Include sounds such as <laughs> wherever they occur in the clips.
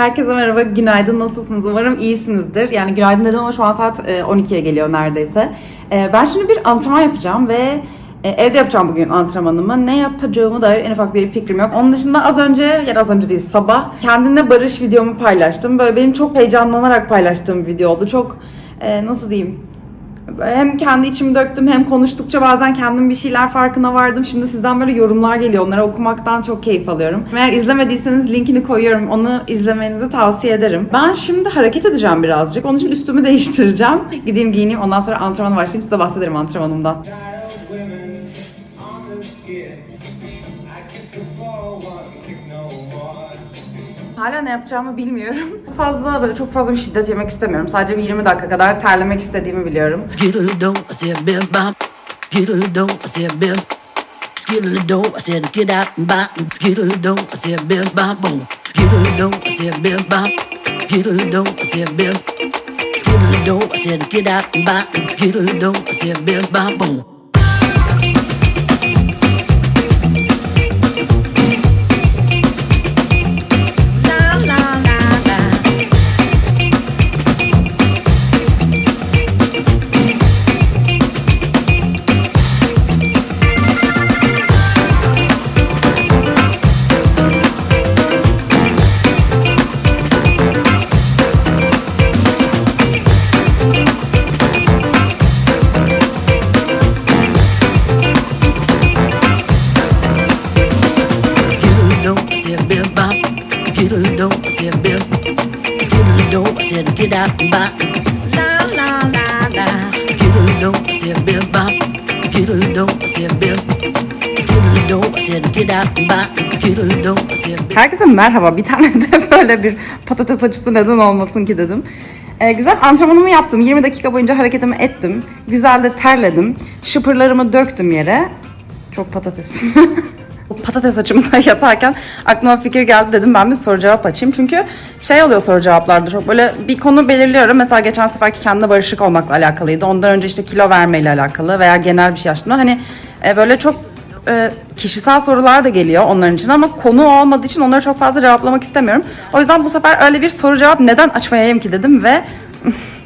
Herkese merhaba, günaydın. Nasılsınız? Umarım iyisinizdir. Yani günaydın dedim ama şu an saat e, 12'ye geliyor neredeyse. E, Ben şimdi bir antrenman yapacağım ve e, evde yapacağım bugün antrenmanımı. Ne yapacağımı dair en ufak bir fikrim yok. Onun dışında az önce, yani az önce değil sabah kendimle barış videomu paylaştım. Böyle benim çok heyecanlanarak paylaştığım bir video oldu. Çok e, nasıl diyeyim? Hem kendi içimi döktüm hem konuştukça bazen kendim bir şeyler farkına vardım. Şimdi sizden böyle yorumlar geliyor. Onları okumaktan çok keyif alıyorum. Eğer izlemediyseniz linkini koyuyorum. Onu izlemenizi tavsiye ederim. Ben şimdi hareket edeceğim birazcık. Onun için üstümü değiştireceğim. Gideyim giyineyim. Ondan sonra antrenmana başlayayım. Size bahsederim antrenmanımdan. Hala ne yapacağımı bilmiyorum. <laughs> Fazla böyle çok fazla bir şiddet yemek istemiyorum. Sadece bir 20 dakika kadar terlemek istediğimi biliyorum. Bop. Herkese merhaba. Bir tane de <laughs> böyle bir patates açısı neden olmasın ki dedim. Ee, güzel antrenmanımı yaptım. 20 dakika boyunca hareketimi ettim. Güzel de terledim. Şıpırlarımı döktüm yere. Çok patatesim. <laughs> Bu patates açımda <laughs> yatarken aklıma fikir geldi dedim ben bir soru cevap açayım. Çünkü şey oluyor soru cevaplarda çok böyle bir konu belirliyorum. Mesela geçen seferki kendine barışık olmakla alakalıydı. Ondan önce işte kilo vermeyle alakalı veya genel bir şey açtığımda hani e, böyle çok e, kişisel sorular da geliyor onların için ama konu olmadığı için onları çok fazla cevaplamak istemiyorum. O yüzden bu sefer öyle bir soru cevap neden açmayayım ki dedim ve <laughs>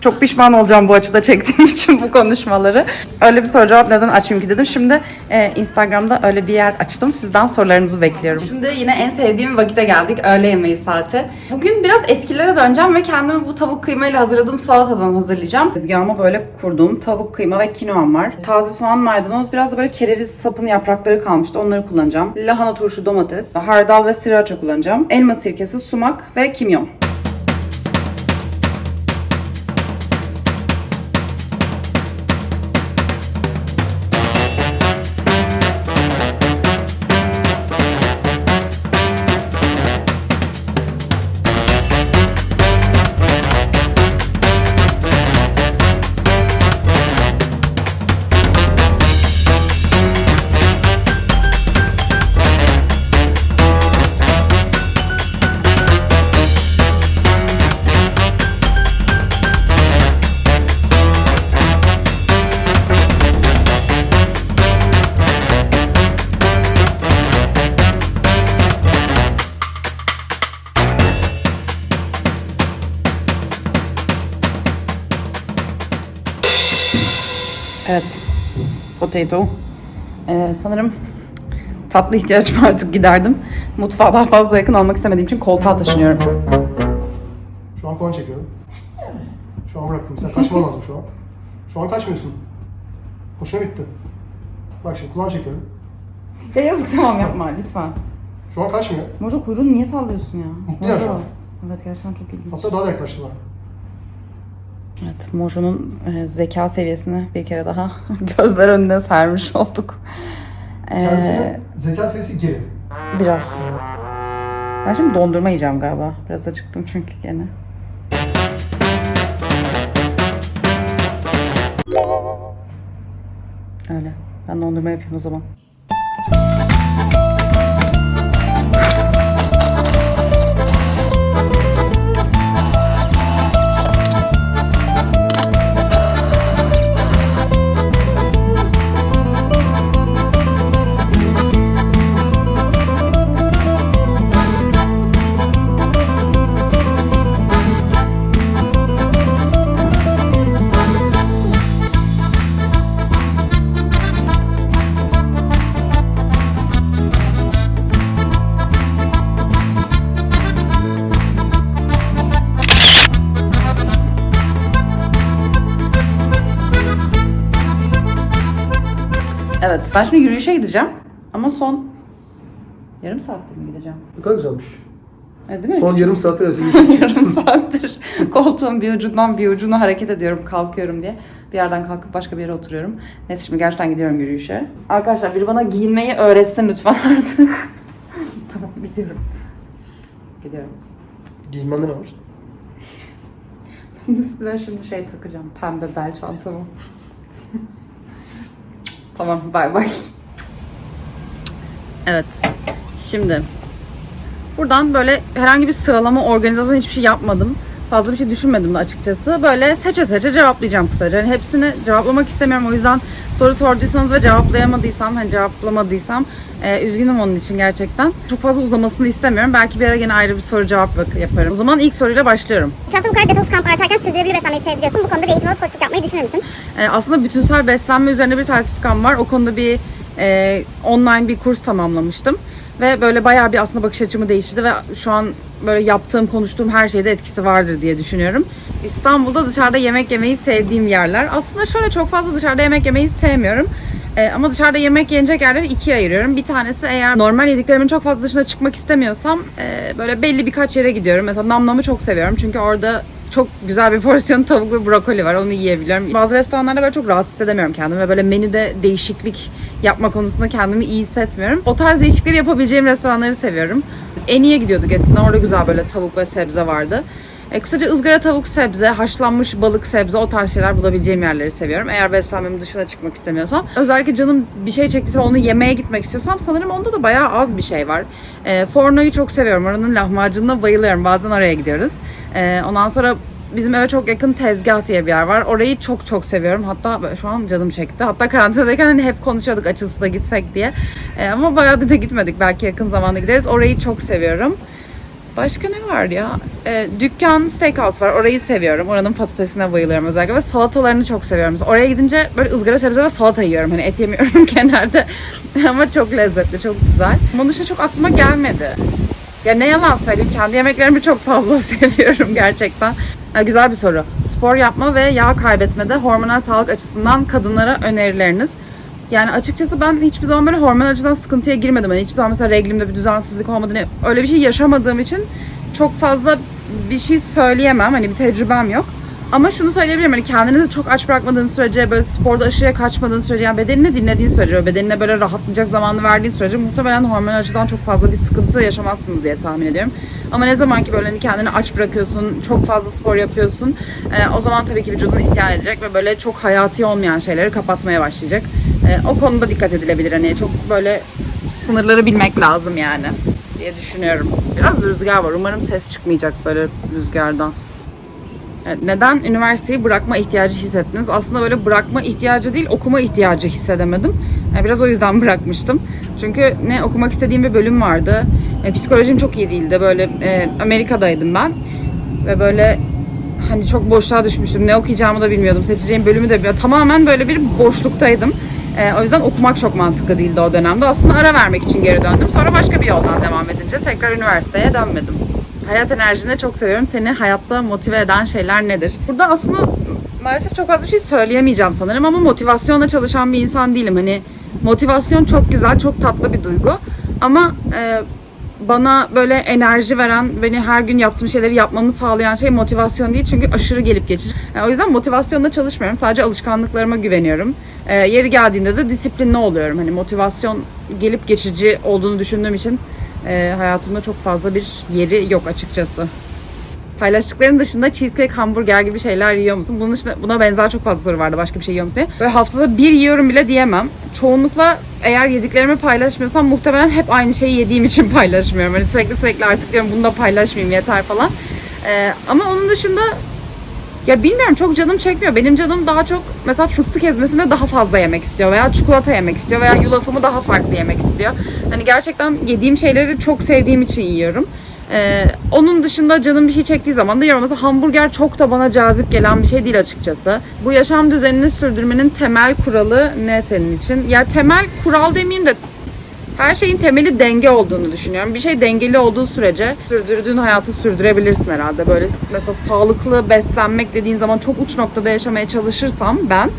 çok pişman olacağım bu açıda çektiğim <laughs> için bu konuşmaları. Öyle bir soru cevap neden açmayayım ki dedim. Şimdi e, Instagram'da öyle bir yer açtım. Sizden sorularınızı bekliyorum. Şimdi yine en sevdiğim vakite geldik. Öğle yemeği saati. Bugün biraz eskilere döneceğim ve kendime bu tavuk kıymayla hazırladığım salatadan hazırlayacağım. Tezgahıma böyle kurduğum tavuk kıyma ve kinoam var. Taze soğan, maydanoz, biraz da böyle kereviz sapının yaprakları kalmıştı. Onları kullanacağım. Lahana turşu, domates, hardal ve sriracha kullanacağım. Elma sirkesi, sumak ve kimyon. Evet. Potato. Ee, sanırım tatlı ihtiyacım artık giderdim. Mutfağa daha fazla yakın olmak istemediğim için koltuğa taşınıyorum. Şu an kulağını çekiyorum. Şu an bıraktım. Sen kaçman lazım şu an. Şu an kaçmıyorsun. Hoşuna gitti. Bak şimdi kulağını çekiyorum. Ya yazık tamam yapma lütfen. Şu an kaçmıyor. Mojo kuyruğunu niye sallıyorsun ya? Mutlu ya şu an. Evet gerçekten çok ilginç. Hatta daha da yaklaştı bana. Evet Mojo'nun e, zeka seviyesini bir kere daha <laughs> gözler önüne sermiş olduk. Ee, Kendisine zeka seviyesi geri. biraz. Ben şimdi dondurma yiyeceğim galiba. Biraz acıktım çünkü gene. Öyle. Ben dondurma yapayım o zaman. Ben şimdi yürüyüşe gideceğim. Ama son yarım saatte mi gideceğim? Ne kadar güzelmiş. Evet, değil mi? Son yarım saattir yarım <laughs> saattir koltuğun bir ucundan bir ucuna hareket ediyorum, kalkıyorum diye. Bir yerden kalkıp başka bir yere oturuyorum. Neyse şimdi gerçekten gidiyorum yürüyüşe. Arkadaşlar biri bana giyinmeyi öğretsin lütfen <laughs> artık. tamam gidiyorum. Gidiyorum. Giyinmende ne var? <laughs> Üstüne şimdi şey takacağım. Pembe bel çantamı. Tamam bay bay. Evet. Şimdi buradan böyle herhangi bir sıralama, organizasyon hiçbir şey yapmadım. Fazla bir şey düşünmedim de açıkçası. Böyle seçe seçe cevaplayacağım kısaca. Yani hepsini cevaplamak istemiyorum. O yüzden soru sorduysanız ve cevaplayamadıysam, hani cevaplamadıysam e, üzgünüm onun için gerçekten. Çok fazla uzamasını istemiyorum. Belki bir ara gene ayrı bir soru cevap yaparım. O zaman ilk soruyla başlıyorum. Etrafta bu kadar detoks kampı artarken sürdürülebilir beslenmeyi seviyorsun. Bu konuda bir eğitim alıp koçluk yapmayı düşünür müsün? E, aslında bütünsel beslenme üzerine bir sertifikam var. O konuda bir e, online bir kurs tamamlamıştım. Ve böyle bayağı bir aslında bakış açımı değiştirdi ve şu an böyle yaptığım, konuştuğum her şeyde etkisi vardır diye düşünüyorum. İstanbul'da dışarıda yemek yemeyi sevdiğim yerler. Aslında şöyle çok fazla dışarıda yemek yemeyi sevmiyorum. E, ama dışarıda yemek yenecek yerleri ikiye ayırıyorum. Bir tanesi eğer normal yediklerimin çok fazla dışına çıkmak istemiyorsam e, böyle belli birkaç yere gidiyorum. Mesela Namlam'ı çok seviyorum çünkü orada çok güzel bir porsiyon tavuk ve brokoli var. Onu yiyebiliyorum. Bazı restoranlarda böyle çok rahat hissedemiyorum kendimi. Ve böyle menüde değişiklik yapma konusunda kendimi iyi hissetmiyorum. O tarz değişiklikleri yapabileceğim restoranları seviyorum. En iyiye gidiyorduk eskiden. Orada güzel böyle tavuk ve sebze vardı. E, kısaca ızgara tavuk sebze, haşlanmış balık sebze o tarz şeyler bulabileceğim yerleri seviyorum. Eğer beslenmemin dışına çıkmak istemiyorsam. Özellikle canım bir şey çektiyse onu yemeye gitmek istiyorsam sanırım onda da bayağı az bir şey var. E, Forno'yu çok seviyorum. Oranın lahmacununa bayılıyorum. Bazen oraya gidiyoruz. E, ondan sonra bizim eve çok yakın tezgah diye bir yer var. Orayı çok çok seviyorum. Hatta şu an canım çekti. Hatta karantinadayken hani hep konuşuyorduk açılsa da gitsek diye. E, ama bayağı da gitmedik. Belki yakın zamanda gideriz. Orayı çok seviyorum. Başka ne var ya? E, dükkan Steakhouse var. Orayı seviyorum. Oranın patatesine bayılıyorum özellikle. Ve salatalarını çok seviyorum. Oraya gidince böyle ızgara sebze ve salata yiyorum. Hani et yemiyorum <laughs> genelde. Ama çok lezzetli, çok güzel. Onun dışında çok aklıma gelmedi. Ya ne yalan söyleyeyim kendi yemeklerimi çok fazla <laughs> seviyorum gerçekten. Ha, güzel bir soru. Spor yapma ve yağ kaybetmede hormonal sağlık açısından kadınlara önerileriniz. Yani açıkçası ben hiçbir zaman böyle hormonal açıdan sıkıntıya girmedim. Hani hiçbir zaman mesela reglimde bir düzensizlik olmadı. Öyle bir şey yaşamadığım için çok fazla bir şey söyleyemem. Hani bir tecrübem yok. Ama şunu söyleyebilirim hani kendinizi çok aç bırakmadığınız sürece böyle sporda aşırıya kaçmadığınız sürece yani bedenini dinlediğin sürece bedenine böyle rahatlayacak zamanı verdiğin sürece muhtemelen hormonal açıdan çok fazla bir sıkıntı yaşamazsınız diye tahmin ediyorum. Ama ne zaman ki böyle hani kendini aç bırakıyorsun, çok fazla spor yapıyorsun e, o zaman tabii ki vücudun isyan edecek ve böyle çok hayati olmayan şeyleri kapatmaya başlayacak. E, o konuda dikkat edilebilir hani çok böyle sınırları bilmek lazım yani diye düşünüyorum. Biraz rüzgar var. Umarım ses çıkmayacak böyle rüzgardan. Evet, Neden üniversiteyi bırakma ihtiyacı hissettiniz? Aslında böyle bırakma ihtiyacı değil, okuma ihtiyacı hissedemedim. Yani biraz o yüzden <laughs> bırakmıştım. Çünkü ne okumak istediğim bir bölüm vardı. E, psikolojim çok iyi değildi. Böyle e, Amerika'daydım ben. Ve böyle hani çok boşluğa düşmüştüm. Ne okuyacağımı da bilmiyordum. Seçeceğim bölümü de bilmiyordum. Tamamen böyle bir boşluktaydım. E, o yüzden okumak çok mantıklı değildi o dönemde. Aslında ara vermek için geri döndüm. Sonra başka bir yoldan devam edince tekrar üniversiteye dönmedim. Hayat enerjini çok seviyorum. Seni hayatta motive eden şeyler nedir? Burada aslında maalesef çok fazla bir şey söyleyemeyeceğim sanırım ama motivasyonla çalışan bir insan değilim. Hani motivasyon çok güzel, çok tatlı bir duygu. Ama e, bana böyle enerji veren, beni her gün yaptığım şeyleri yapmamı sağlayan şey motivasyon değil. Çünkü aşırı gelip geçici. E, o yüzden motivasyonla çalışmıyorum. Sadece alışkanlıklarıma güveniyorum. E, yeri geldiğinde de disiplinli oluyorum. Hani motivasyon gelip geçici olduğunu düşündüğüm için e, hayatımda çok fazla bir yeri yok açıkçası. Paylaştıkların dışında cheesecake, hamburger gibi şeyler yiyor musun? Bunun dışında buna benzer çok fazla soru vardı. Başka bir şey yiyor musun diye. Böyle haftada bir yiyorum bile diyemem. Çoğunlukla eğer yediklerimi paylaşmıyorsam muhtemelen hep aynı şeyi yediğim için <laughs> paylaşmıyorum. Hani sürekli sürekli artık diyorum bunu da paylaşmayayım yeter falan. Ee, ama onun dışında ya bilmiyorum çok canım çekmiyor. Benim canım daha çok mesela fıstık ezmesine daha fazla yemek istiyor veya çikolata yemek istiyor veya yulafımı daha farklı yemek istiyor. Hani gerçekten yediğim şeyleri çok sevdiğim için yiyorum. Ee, onun dışında canım bir şey çektiği zaman da yiyorum. Mesela hamburger çok da bana cazip gelen bir şey değil açıkçası. Bu yaşam düzenini sürdürmenin temel kuralı ne senin için? Ya temel kural demeyeyim de her şeyin temeli denge olduğunu düşünüyorum. Bir şey dengeli olduğu sürece sürdürdüğün hayatı sürdürebilirsin herhalde. Böyle mesela sağlıklı beslenmek dediğin zaman çok uç noktada yaşamaya çalışırsam ben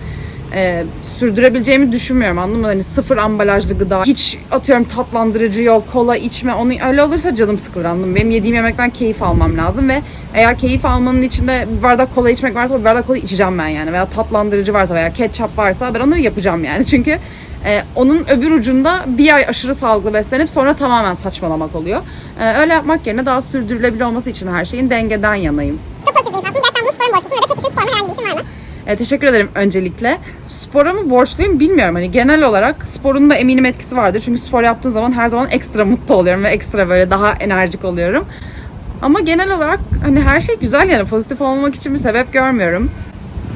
e, sürdürebileceğimi düşünmüyorum anladın mı? Hani sıfır ambalajlı gıda, hiç atıyorum tatlandırıcı yok, kola içme, onu öyle olursa canım sıkılır anladın mı? Benim yediğim yemekten keyif almam lazım ve eğer keyif almanın içinde bir bardak kola içmek varsa bir bardak kola içeceğim ben yani veya tatlandırıcı varsa veya ketçap varsa ben onları yapacağım yani <laughs> çünkü e, onun öbür ucunda bir ay aşırı sağlıklı beslenip sonra tamamen saçmalamak oluyor. E, öyle yapmak yerine daha sürdürülebilir olması için her şeyin dengeden yanayım. Çok pozitif bir insansın. Gerçekten bunu sporun borçlusun ya da tek sporla herhangi bir işin var mı? E, teşekkür ederim öncelikle. Spora mı borçluyum bilmiyorum. Hani genel olarak sporun da eminim etkisi vardır. Çünkü spor yaptığım zaman her zaman ekstra mutlu oluyorum ve ekstra böyle daha enerjik oluyorum. Ama genel olarak hani her şey güzel yani pozitif olmamak için bir sebep görmüyorum.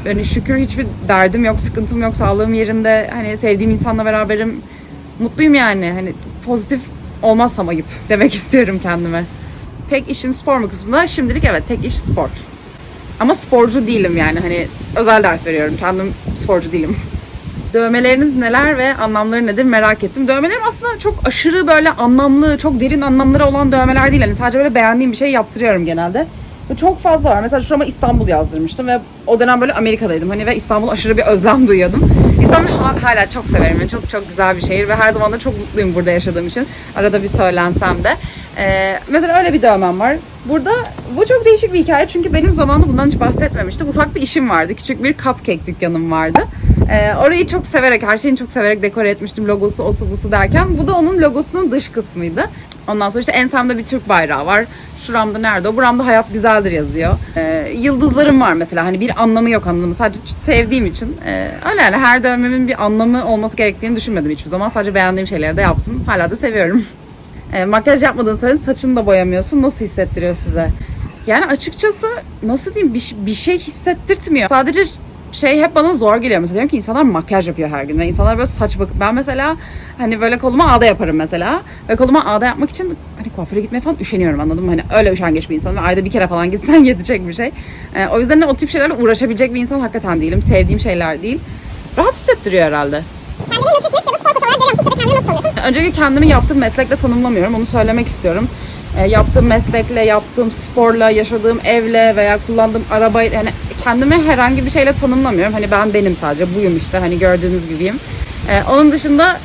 Yani şükür hiçbir derdim yok, sıkıntım yok, sağlığım yerinde. Hani sevdiğim insanla beraberim. Mutluyum yani. Hani pozitif olmazsam ayıp demek <laughs> istiyorum kendime. Tek işin spor mu kısmında? Şimdilik evet tek iş spor. Ama sporcu değilim yani hani özel ders veriyorum. Kendim sporcu değilim. Dövmeleriniz neler ve anlamları nedir merak ettim. Dövmelerim aslında çok aşırı böyle anlamlı, çok derin anlamları olan dövmeler değil. Hani sadece böyle beğendiğim bir şey yaptırıyorum genelde. Çok fazla var. Mesela şurama İstanbul yazdırmıştım ve o dönem böyle Amerika'daydım. Hani ve İstanbul aşırı bir özlem duyuyordum. İstanbul ha- hala çok severim. Çok çok güzel bir şehir ve her zaman da çok mutluyum burada yaşadığım için. Arada bir söylensem de. Ee, mesela öyle bir dövmem var. Burada bu çok değişik bir hikaye çünkü benim zamanında bundan hiç bahsetmemiştim. Ufak bir işim vardı. Küçük bir cupcake dükkanım vardı. Ee, orayı çok severek, her şeyini çok severek dekore etmiştim. Logosu, osu busu derken. Bu da onun logosunun dış kısmıydı. Ondan sonra işte ensemde bir Türk bayrağı var. Şuramda nerede o? Buramda hayat güzeldir yazıyor. Ee, yıldızlarım var mesela. Hani bir anlamı yok anlamı. Sadece sevdiğim için. Ee, öyle yani her dövmemin bir anlamı olması gerektiğini düşünmedim hiçbir zaman. Sadece beğendiğim şeyleri de yaptım. Hala da seviyorum. <laughs> E, makyaj yapmadığın sürece saçını da boyamıyorsun. Nasıl hissettiriyor size? Yani açıkçası nasıl diyeyim bir, bir şey hissettirtmiyor. Sadece şey hep bana zor geliyor mesela diyorum ki insanlar makyaj yapıyor her gün ve insanlar böyle saç bakıp ben mesela hani böyle koluma ağda yaparım mesela ve koluma ağda yapmak için hani kuaföre gitmeye falan üşeniyorum anladın mı? Hani öyle üşengeç bir insanım ve ayda bir kere falan <laughs> gitsen yetecek bir şey. E, o yüzden de o tip şeylerle uğraşabilecek bir insan hakikaten değilim. Sevdiğim şeyler değil. Rahat hissettiriyor herhalde. Kendini nutritionist ya da spor? Ve kendini nasıl tanıyorsun? Öncelikle kendimi yaptığım meslekle tanımlamıyorum. Onu söylemek istiyorum. E, yaptığım meslekle, yaptığım sporla, yaşadığım evle veya kullandığım arabayla yani kendimi herhangi bir şeyle tanımlamıyorum. Hani ben benim sadece buyum işte hani gördüğünüz gibiyim. E, onun dışında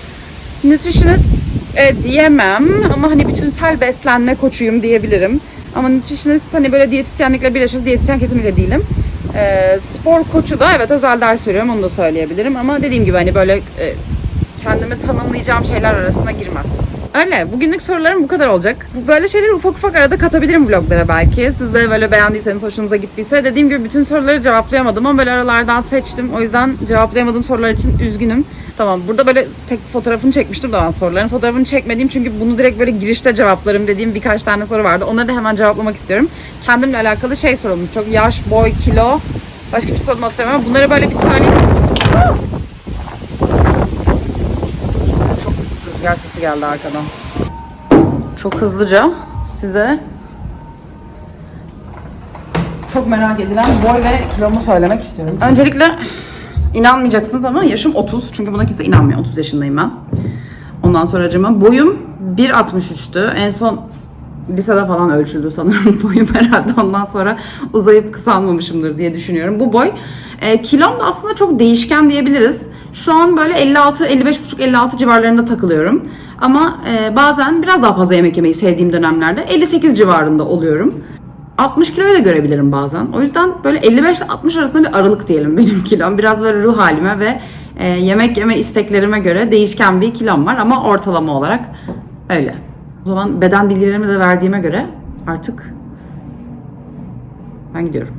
nutritionist e, diyemem ama hani bütünsel beslenme koçuyum diyebilirim. Ama nutritionist hani böyle diyetisyenlikle birleşiyoruz. Diyetisyen kesinlikle değilim. E, spor koçu da evet özel ders veriyorum onu da söyleyebilirim. Ama dediğim gibi hani böyle e, kendimi tanımlayacağım şeyler arasına girmez. Öyle. Bugünlük sorularım bu kadar olacak. Böyle şeyleri ufak ufak arada katabilirim vloglara belki. Siz de böyle beğendiyseniz, hoşunuza gittiyse. Dediğim gibi bütün soruları cevaplayamadım ama böyle aralardan seçtim. O yüzden cevaplayamadığım sorular için üzgünüm. Tamam burada böyle tek fotoğrafını çekmiştim da ben soruların. Fotoğrafını çekmediğim çünkü bunu direkt böyle girişte cevaplarım dediğim birkaç tane soru vardı. Onları da hemen cevaplamak istiyorum. Kendimle alakalı şey sorulmuş. Çok yaş, boy, kilo. Başka bir şey hatırlamıyorum ama bunları böyle bir saniye... Kesin çok rüzgar sesi geldi arkadan. Çok hızlıca size çok merak edilen boy ve kilomu söylemek istiyorum. Öncelikle inanmayacaksınız ama yaşım 30. Çünkü buna kimse inanmıyor. 30 yaşındayım ben. Ondan sonra acaba boyum 1.63'tü. En son lisede falan ölçüldü sanırım <laughs> boyum herhalde. Ondan sonra uzayıp kısalmamışımdır diye düşünüyorum. Bu boy. E, kilom da aslında çok değişken diyebiliriz. Şu an böyle 56, 55,5-56 civarlarında takılıyorum. Ama e, bazen biraz daha fazla yemek yemeyi sevdiğim dönemlerde 58 civarında oluyorum. 60 kiloyu da görebilirim bazen. O yüzden böyle 55 ile 60 arasında bir aralık diyelim benim kilom. Biraz böyle ruh halime ve e, yemek yeme isteklerime göre değişken bir kilom var ama ortalama olarak öyle. O zaman beden bilgilerimi de verdiğime göre artık ben gidiyorum.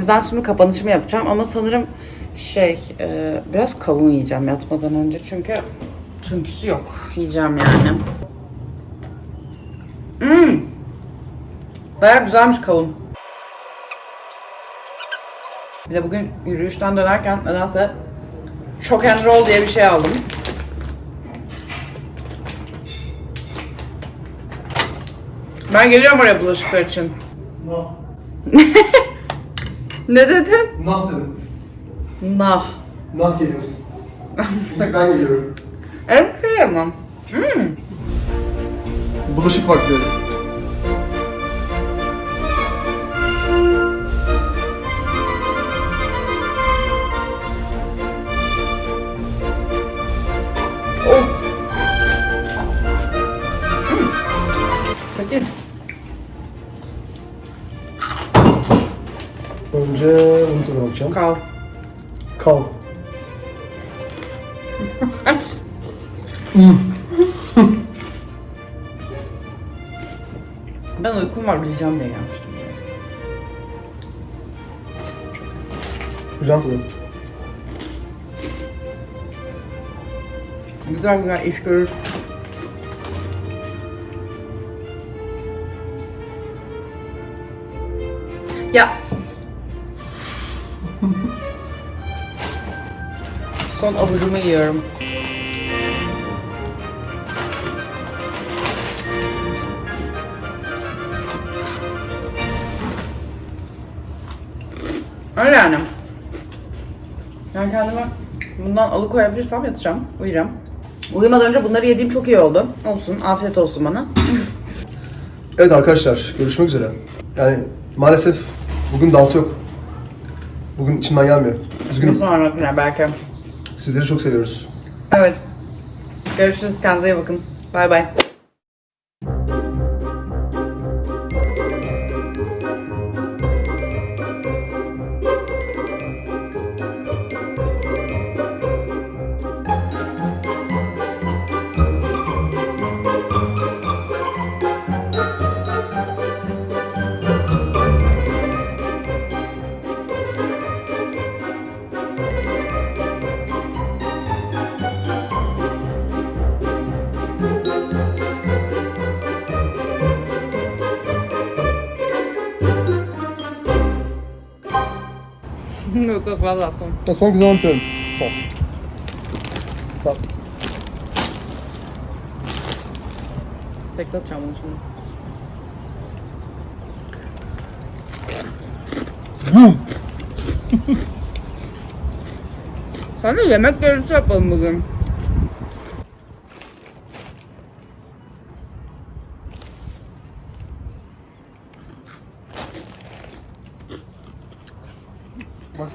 Yüzden şimdi kapanışımı yapacağım ama sanırım şey e, biraz kavun yiyeceğim yatmadan önce çünkü çünküsü yok. Yiyeceğim yani. Hmm. Baya güzelmiş kavun. Bir de bugün yürüyüşten dönerken nedense shock and roll diye bir şey aldım. Ben geliyorum oraya bulaşıklar için. Nah. <laughs> Ne dedin? Nah dedim. Nah. Nah geliyorsun. Çünkü ben geliyorum. Evet kıyamam. Bulaşık vakti. Oh. Peki. Önce bunu sana bakacağım. Kal. Kal. <laughs> Ben uykum var bileceğim diye gelmiştim. Güzel tadı. Güzel güzel iş görür. Ya. Son avucumu yiyorum. Öyle yani. Ben kendime bundan alıkoyabilirsem yatacağım, uyuyacağım. Uyumadan önce bunları yediğim çok iyi oldu. Olsun, afiyet olsun bana. Evet arkadaşlar, görüşmek üzere. Yani maalesef bugün dans yok. Bugün içimden gelmiyor. Bir Üzgünüm. sonrakine belki. Sizleri çok seviyoruz. Evet. Görüşürüz, kendinize iyi bakın. Bay bay. Yok yok valla son. Ya son güzel antrenörüm. Son. Son. Tekte atacağım bunu şimdi. Sana yemek görüntüsü yapalım bugün.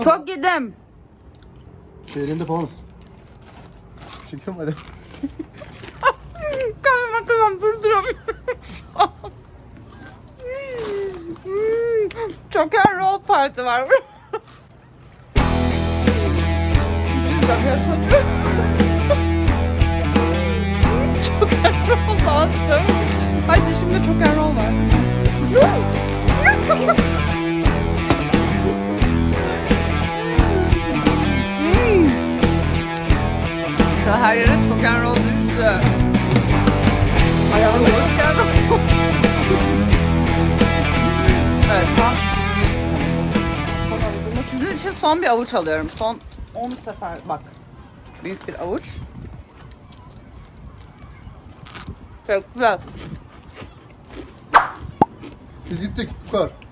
Çok yedim. Elinde falanız. Çekiyorum hadi. Tamam tamam durduramıyorum. Çok her roll parti var. çok her roll dansı. Ay dişimde çok her roll var. Son bir avuç alıyorum. Son 10 sefer bak. Büyük bir avuç. Çok güzel. Biz gittik. Bu kadar.